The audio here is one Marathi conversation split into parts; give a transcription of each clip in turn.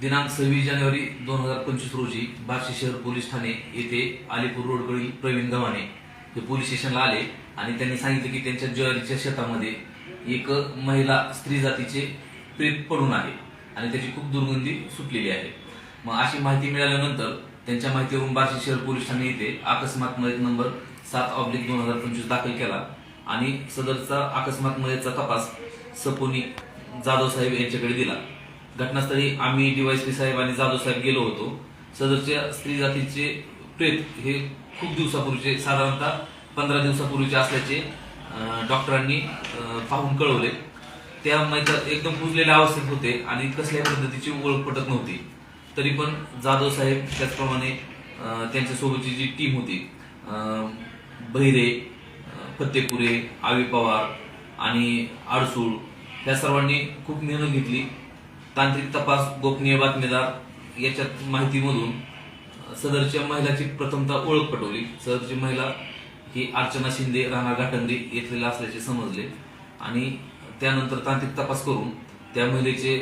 दिनांक सव्वीस जानेवारी दोन हजार पंचवीस रोजी बार्शी शहर पोलीस ठाणे येथे अलीपूर रोडकडील प्रवीण गव्हाणे हे पोलीस स्टेशनला आले आणि त्यांनी सांगितले की त्यांच्या ज्वारीच्या शेतामध्ये एक महिला स्त्री जातीचे प्रेत पडून आहे आणि त्याची खूप दुर्गंधी सुटलेली आहे. मग अशी माहिती मिळाल्यानंतर त्यांच्या माहितीवरून बार्शी शहर पोलीस ठाणे येथे अकस्मात मयत नंबर सात ऑब्लिक दोन हजार पंचवीस दाखल केला आणि सदरचा अकस्मात मयतचा तपास सपोनी जाधव साहेब यांच्याकडे दिला. घटनास्थळी आम्ही डीवायसपी साहेब आणि जाधव साहेब गेलो होतो. सदरच्या स्त्री जातीचे प्रेत हे खूप दिवसापूर्वीचे साधारणतः पंधरा दिवसापूर्वीचे असल्याचे डॉक्टरांनी पाहून कळवले. त्या मैदान एकदम पुजलेल्या अवस्थेत होते आणि कसल्याही पद्धतीची ओळख पटत नव्हती. तरी पण जाधव साहेब त्याचप्रमाणे त्यांच्यासोबतची जी टीम होती बहिरे फत्तेपुरे आवी पवार आणि आडसूळ या सर्वांनी खूप मेहनत घेतली. तांत्रिक तपास गोपनीय बातमीदार याच्यात माहितीमधून सदरच्या महिलाची प्रथमतः ओळख पटवली. सदरची महिला ही अर्चना शिंदे राणा घाटंदे येथील असल्याचे समजले. आणि त्यानंतर तांत्रिक तपास करून त्या महिलेचे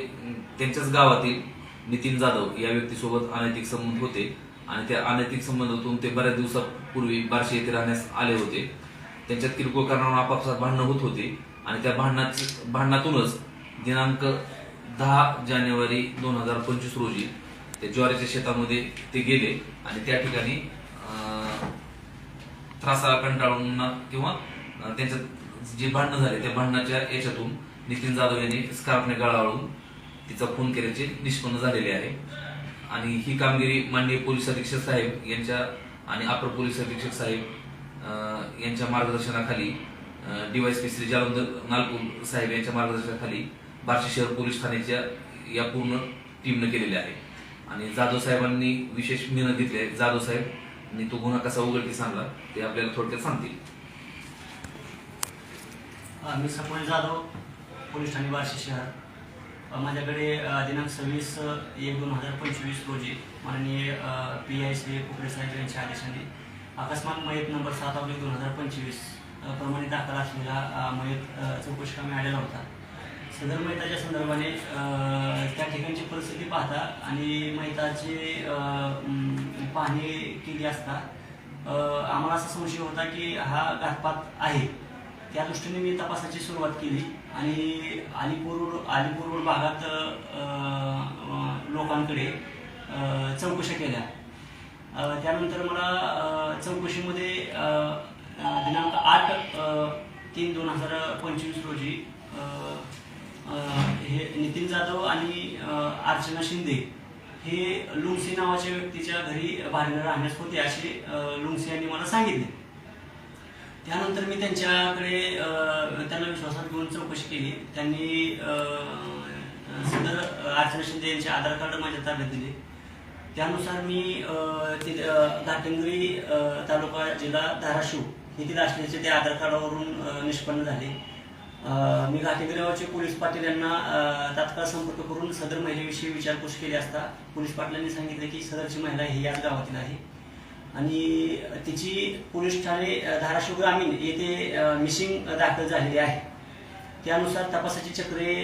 त्यांच्याच गावातील नितीन जाधव या व्यक्तीसोबत अनैतिक संबंध होते. आणि त्या अनैतिक संबंधातून ते बऱ्याच दिवसापूर्वी बार्शी येथे राहण्यास आले होते. त्यांच्यात किरकोळ कारणावर आपापसात भांडणं होत होती. आणि त्या भांडणाची भांडणातूनच दिनांक दहा जानेवारी दोन हजार पंचवीस रोजी ते ज्वारीच्या शेतामध्ये ते गेले आणि त्या ठिकाणी त्रासाला कंटाळून किंवा त्यांचं जे भांडणं झाले त्या भांडणाच्या याच्यातून नितीन जाधव यांनी स्कार्फने गळाळून तिचा खून केल्याचे निष्पन्न झालेले आहे. आणि ही कामगिरी माननीय पोलीस अधीक्षक साहेब यांच्या आणि अपर पोलीस अधीक्षक साहेब यांच्या मार्गदर्शनाखाली डीवायसपी श्री जालंधर नालपूर साहेब यांच्या मार्गदर्शनाखाली बार्शी शहर पोलीस ठाण्याच्या या पूर्ण टीमनं केलेल्या आहे आणि जाधव साहेबांनी विशेष मेहनत घेतली आहे जाधव साहेब आणि तो गुन्हा कसा उघडकीस सांगला ते आपल्याला थोडक्यात सांगतील. मी सपोज जाधव पोलीस ठाणे बार्शी शहर. माझ्याकडे दिनांक सव्वीस एक दोन हजार पंचवीस रोजी माननीय पी आय सी कुकडे साहेब यांच्या आदेशाने अकस्मात मयत नंबर सात ऑब्लिक दोन हजार पंचवीस प्रमाणे दाखल असलेला मयत चौकशी कामी आलेला होता. सदर मैताच्या संदर्भाने त्या ठिकाणची परिस्थिती पाहता आणि मेहताचे पाहणी केली असता आम्हाला असा संशय होता की हा घातपात आहे. त्या दृष्टीने मी तपासाची सुरुवात केली आणि अलिपूर अलिपूर रोड भागात लोकांकडे चौकशा केल्या. त्यानंतर मला चौकशीमध्ये दिनांक आठ तीन दोन हजार पंचवीस रोजी हे नितीन जाधव आणि अर्चना शिंदे हे लुंगसी नावाच्या व्यक्तीच्या घरी भाड्यानं राहण्यास होते असे लुंगसी यांनी मला सांगितले. त्यानंतर मी त्यांच्याकडे त्यांना विश्वासात घेऊन चौकशी केली. त्यांनी सदर अर्चना शिंदे यांचे आधार कार्ड माझ्या ताब्यात दिले. त्यानुसार मी ते घाटंगरी तालुका जिल्हा धाराशिव येथील असल्याचे ते आधार कार्डावरून निष्पन्न झाले. मी घाटेगिरी पोलीस पाटील यांना तात्काळ संपर्क करून सदर महिलेविषयी विचारपूस केली असता पोलीस पाटलांनी सांगितले की सदरची महिला ही याच गावातील आहे. आणि तिची पोलीस ठाणे धाराशिव ग्रामीण येथे मिसिंग दाखल झालेली आहे. त्यानुसार तपासाची चक्रे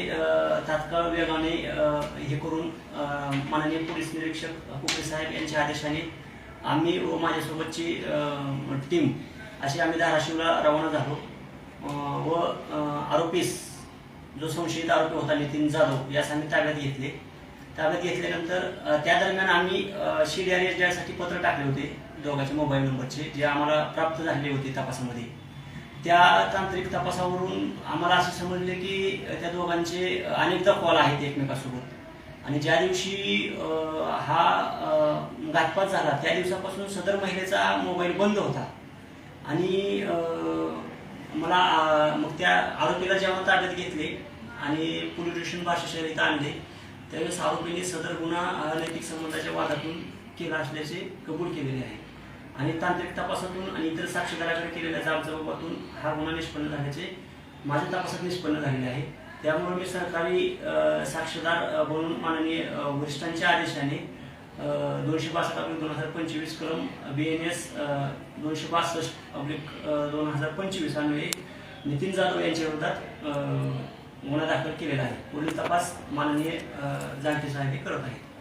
तात्काळ वेगाने हे करून माननीय पोलीस निरीक्षक कुके साहेब यांच्या आदेशाने आम्ही व माझ्यासोबतची टीम अशी आम्ही धाराशिवला रवाना झालो. व आरोपीस जो संशयित आरोपी होता नितीन जाधव यास आम्ही ताब्यात घेतले. ताब्यात घेतल्यानंतर त्या दरम्यान आम्ही सी डी आर एससाठी पत्र टाकले होते दोघांचे मोबाईल नंबरचे जे आम्हाला प्राप्त झालेले होते तपासामध्ये. त्या तांत्रिक तपासावरून आम्हाला असे समजले की त्या दोघांचे अनेकदा कॉल आहेत एकमेकासोबत. आणि ज्या दिवशी हा घातपात झाला त्या दिवसापासून सदर महिलेचा मोबाईल बंद होता. आणि मला मग त्या आरोपीला जेव्हा ताब्यात घेतले आणि पोलीस स्टेशन बार्शी इथं आणले त्यावेळेस आरोपीने सदर गुन्हा नैतिक संबंधाच्या वादातून केला असल्याचे कबूल केलेले आहे. आणि तांत्रिक तपासातून आणि इतर साक्षीदाराकडे केलेल्या जाबजबाबातून हा गुन्हा निष्पन्न झाल्याचे माझ्या तपासात निष्पन्न झालेले आहे. त्यामुळे मी सरकारी साक्षीदार अ, बनून माननीय वरिष्ठांच्या आदेशाने दोनशे बासष्ट अब्लिक दोन हजार पंचवीस क्रम बी एन एस दोनशे बासष्ट अब्लिक दोन हजार पंचवीस अन्वये नितीन जाधव यांच्या विरोधात गुन्हा दाखल केलेला आहे. पुढील तपास माननीय अ, साहेब करत आहेत.